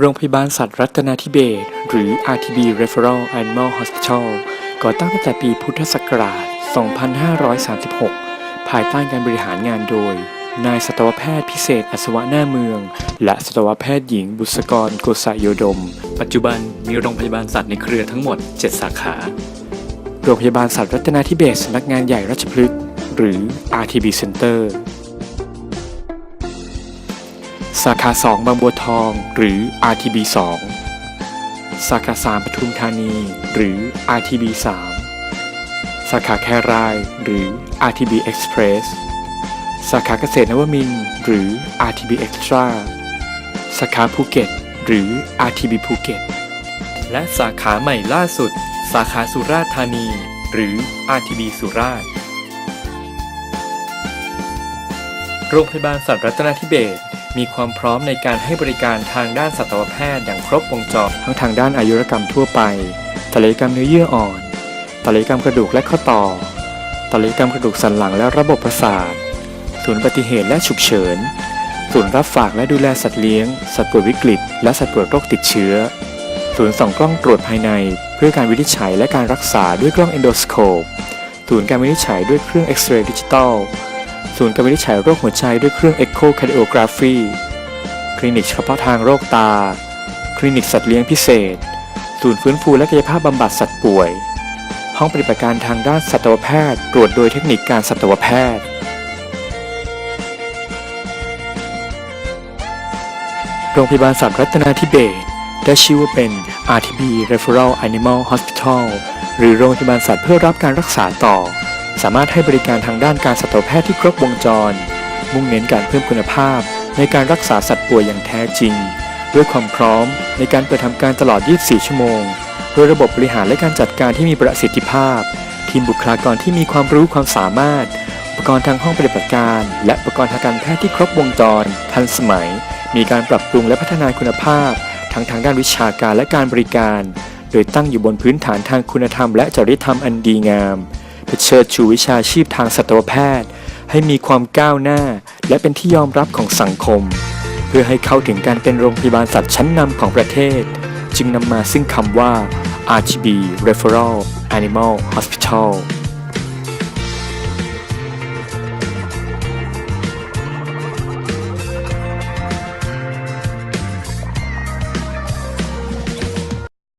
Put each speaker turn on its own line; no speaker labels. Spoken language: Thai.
โรงพยาบาลสัตว์รัตนาธิเบศหรือ RTB Referral Animal Hospital ก่อตั้งตั้งแต่ปีพุทธศักราช 2536 ภายใต้การบริหารงานโดย นายสัตวแพทย์พิเศษอัศวะหน้าเมือง และสัตวแพทย์หญิงบุษกรโกษโยดม ปัจจุบันมีโรงพยาบาลสัตว์ในเครือทั้งหมด 7 สาขา โรงพยาบาลสัตว์รัตนาธิเบศสำนักงานใหญ่ราชพฤกษ์หรือ RTB Center สาขา 2 บางบัวทอง หรือ RTB 2 สาขา 3 ปทุมธานี หรือ RTB 3 สาขาแคราย หรือ RTB Express สาขาเกษตรนวมินทร์หรือ RTB Extra สาขาภูเก็ต หรือ RTB ภูเก็ต และสาขาใหม่ล่าสุด สาขาสุราษฎร์ธานี หรือ RTB สุราษฎร์ โรงพยาบาลสัตว์รัตนทิเบศ มีความพร้อมในการให้บริการทางด้านสัตวแพทย์อย่างครบวงจรทั้งทางด้านอายุรกรรมทั่วไปศัลยกรรมเนื้อเยื่ออ่อนศัลยกรรมกระดูกและข้อต่อศัลยกรรมกระดูกสันหลังและระบบประสาท ศูนย์อุบัติเหตุและฉุกเฉิน ศูนย์รับฝากและดูแลสัตว์เลี้ยง สัตว์ป่วยวิกฤต และสัตว์ป่วยโรคติดเชื้อ ศูนย์ส่องกล้องตรวจภายใน เพื่อการวินิจฉัยและการรักษาด้วยกล้องเอนโดสโคป ศูนย์การวินิจฉัยด้วยเครื่องเอ็กซเรย์ดิจิตอล ศูนย์การวินิจฉัยโรคหัวใจด้วยเครื่อง Echocardiography คลินิกเฉพาะทางโรคตา คลินิกสัตว์เลี้ยงพิเศษ ศูนย์ฟื้นฟูและกายภาพบำบัดสัตว์ป่วย ห้องปฏิบัติการทางด้านสัตวแพทย์ ตรวจโดยเทคนิคการสัตวแพทย์โรงพยาบาลสัตว์รัตนาธิเบศได้ชื่อว่าเป็น RTB Referral Animal Hospital หรือโรงพยาบาลสัตว์เพื่อรับการรักษาต่อ สามารถให้บริการทางด้านการสัตวแพทย์ที่ครบวงจร มุ่งเน้นการเพิ่มคุณภาพ ในการรักษาสัตว์ป่วยอย่างแท้จริง ด้วยความพร้อมในการเปิดทำการตลอด 24 ชั่วโมงด้วยระบบบริหารและการจัดการที่มีประสิทธิภาพ ทีมบุคลากรที่มีความรู้ความสามารถ อุปกรณ์ทางห้องปฏิบัติการ และอุปกรณ์ทางการแพทย์ที่ครบวงจร ทันสมัย มีการปรับปรุงและพัฒนาคุณภาพ ทั้งทางด้านวิชาการและการบริการ โดยตั้งอยู่บนพื้นฐานทางคุณธรรมและจริยธรรมอันดีงาม พื่อเชิดชูวิชาชีพทางสัตวแพทย์ ให้มีความก้าวหน้า และเป็นที่ยอมรับของสังคม เพื่อให้เข้าถึงการเป็นโรงพยาบาลสัตว์ชั้นนำของประเทศ จึงนำมาซึ่งคำว่า RGB Referral Animal Hospital